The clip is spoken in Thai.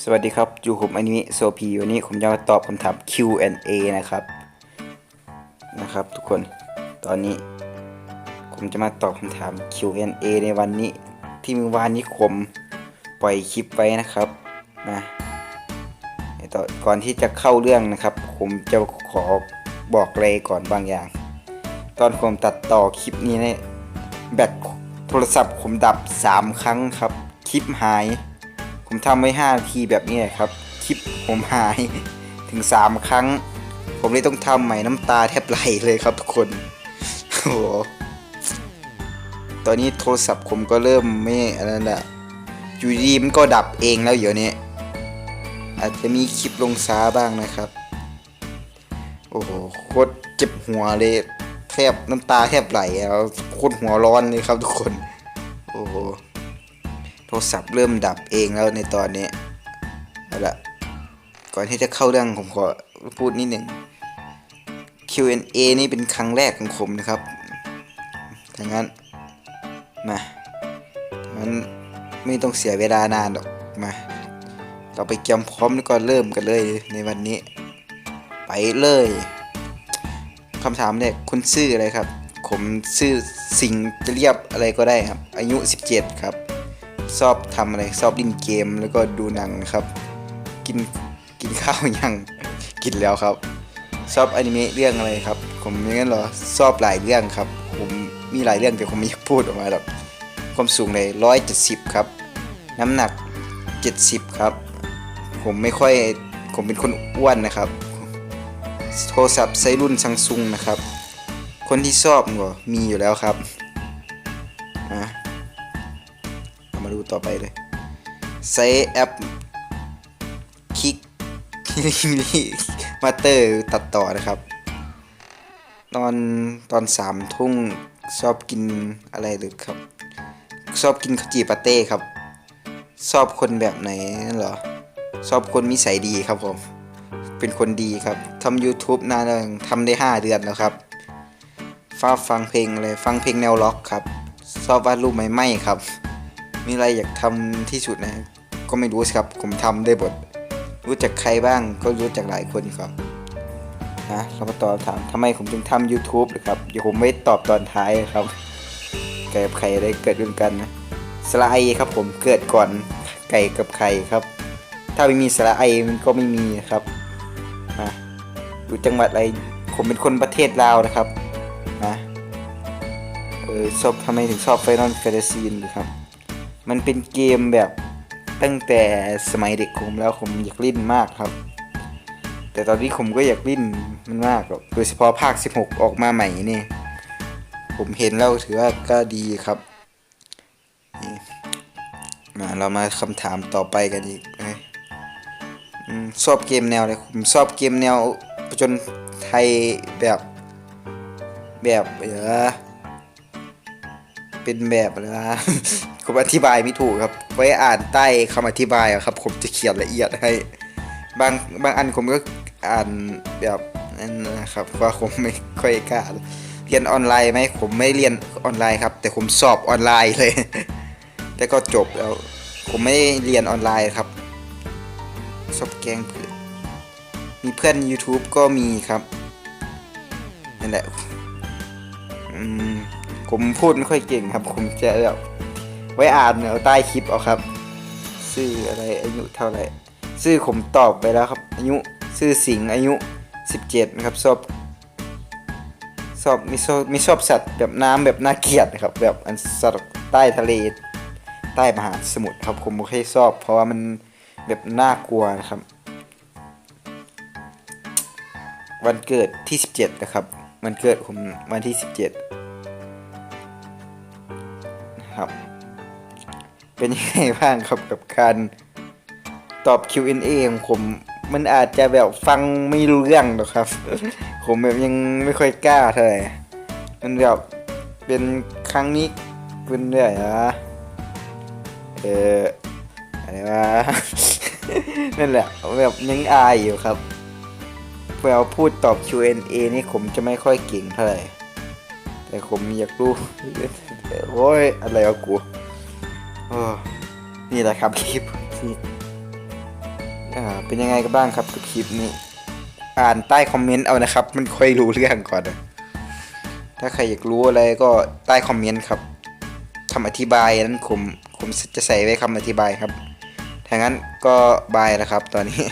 สวัสดีครับ อยู่ผมอนิเมะโซพีวันนี้ผมจะมาตอบคำถาม Q&A นะครับ นะครับ ทุกคน ตอนนี้ ผมจะมาตอบคำถาม Q&A ในวันนี้ ที่เมื่อวานนี้ผมปล่อยคลิปไว้นะครับ นะต่อก่อนที่จะเข้าเรื่องนะครับ ผมจะขอบอกอะไรก่อนบางอย่าง ตอนผมตัดต่อคลิปนี้เนี่ยแบตโทรศัพท์ผมดับ 3 ครั้งครับ คลิปหาย ผมทำไว้5นาทีแบบนี้ครับ คลิปผมหายถึง 3 ครั้ง ผมเลยต้องทำใหม่น้ำตาแทบไหลเลยครับทุกคน โอ้โห ตอนนี้โทรศัพท์ผมก็เริ่มไม่อะไรน่ะอยู่ดีมันก็ดับเองแล้วเดี๋ยวนี้ อาจจะมีคลิปลงช้าบ้างนะครับ โอ้โหโคตรเจ็บหัวเลย แทบน้ำตาแทบไหลแล้วโคตรหัวร้อนเลยครับทุกคน ทรศัพท์เริ่มดับเองแล้วในตอนนี้เอาละก่อนที่จะเข้าเรื่องผมขอพูดนิดหนึ่ง Q&A นี่เป็นครั้งแรกของผมนะครับถ้างั้น มางั้นไม่ต้องเสียเวลานานหรอก มา เราไปเตรียมพร้อมแล้วก็เริ่มกันเลยในวันนี้ ไปเลยคำถามแรกคุณชื่ออะไรครับ ผมชื่อสิงจะเรียบอะไรก็ได้ครับ อายุ 17 ครับ ชอบทำอะไรชอบเล่นเกมแล้วก็ดูหนังครับ กินกินข้าวยังกินแล้วครับ ชอบอนิเมะเรื่องอะไรครับ ผมอย่งั้นเหรอชอบหลายเรื่องครับ ผมมีหลายเรื่องแต่ผมไม่พูดออกมาหรอกความสูงเลยร้อยเจ็ดสิบครับ น้ำหนักเจ็ดสิบครับ ผมไม่ค่อยผมเป็นคนอ้วนนะครับ โทรศัพท์ไซรุ่นซังซุงนะครับ คนที่ชอบก็มีอยู่แล้วครับ ต่อไปเลยใช้แอปคิกมาเตอร์ตัดต่อนะครับ ตอนตอนสามทุ่งชอบกินอะไรหรือครับ ชอบกินขจีปาเต้ครับ ชอบคนแบบไหนนั่นเหรอ ชอบคนนิสัยดีครับผม เป็นคนดีครับทำ YouTube นานแล้วทำได้ 5 เดือนแล้วครับฟ้าฟังเพลงอะไรฟังเพลงแนวล็อกครับ ชอบวาดรูปไม้ไหม้ครับ มีอะไรอยากทำที่สุดนะ ก็ไม่รู้ครับ ผมทำได้หมดรู้จักใครบ้างก็รู้จักหลายคนครับนะเรามาตอบถามทำไมผมถึงทำ YouTube หรือครับเดี๋ยวผมไม่ตอบตอนท้ายครับไก่กับไข่อะไรเกิดด้วยกันนะสระไอครับผมเกิดก่อนไก่กับไข่ครับ ถ้าไม่มีสระไอมันก็ไม่มีครับนะอยู่จังหวัดอะไรผมเป็นคนประเทศลาวนะครับนะเออชอบทำไมถึงชอบไฟนอลแฟนตาซีหรือครับ มันเป็นเกมแบบตั้งแต่สมัยเด็กผมแล้วผมอยากเล่นมากครับ แต่ตอนนี้ผมก็อยากเล่นมันมากครับโดยเฉพาะภาค 16 ออกมาใหม่นี่ผมเห็นแล้วถือว่าก็ดีครับมาเรามาคำถามต่อไปกันอีกชอบเกมแนวอะไรผมชอบเกมแนวผจญไทยแบบแบบเออเป็นแบบอะไรนะ ผมอธิบายไม่ถูกครับ ไว้อ่านใต้คำอธิบายครับ ผมจะเขียนละเอียดให้ บางบางอันผมก็อ่านแบบนั้นนะครับว่าผมไม่ค่อยกล้าเรียนออนไลน์ไหมผมไม่เรียนออนไลน์ครับ แต่ผมสอบออนไลน์เลยแต่ก็จบแล้ว ผมไม่เรียนออนไลน์ครับชอบแกงเพื่อนมีเพื่อน YouTube ก็มีครับนั่นแหละผมพูดไม่ค่อยเก่งครับ ผมจะแบบ ไว้อ่านเอาใต้คลิปเอาครับชื่ออะไรอายุเท่าไหร่ชื่อผมตอบไปแล้วครับ อายุชื่อสิงอายุ 17นะครับชอบชอบม่ชอบม่ชอบสัตว์แบบน้ำแบบน่าเกลียดนะครับ แบบอันสัตว์ใต้ทะเล ใต้มหาสมุทรครับผมไม่ค่อยชอบ เพราะว่ามันแบบน่ากลัวนะครับ วันเกิดที่ 17 นะครับ วันเกิดผมวันที่ 17 เป็นยังไงบ้างครับกับการตอบ Q&A ของผมมันอาจจะแบบฟังไม่รู้เรื่องหรอกครับ ผมแบบยังไม่ค่อยกล้าเท่าไหร่มันแบบเป็นครั้งนี้เป็นเรื่อยนะเอออะไรวะนั่นแหละแบบยังอายอยู่ครับเวลาพูดตอบ Q&A นี่ผมจะไม่ค่อยเก่งเท่าไหร่แต่ผมอยากรู้โอ้ยอะไรวะกู นี่แหละครับคลิปที่อ่าเป็นยังไงกันบ้างครับกับคลิปนี้ อ่านใต้คอมเมนต์เอานะครับ มันค่อยรู้เรื่องก่อนนะถ้าใครอยากรู้อะไรก็ใต้คอมเมนต์ครับคำอธิบายนั้นผมผมจะใส่ไว้คำอธิบายครับถ้างั้นก็บายแล้วครับตอนนี้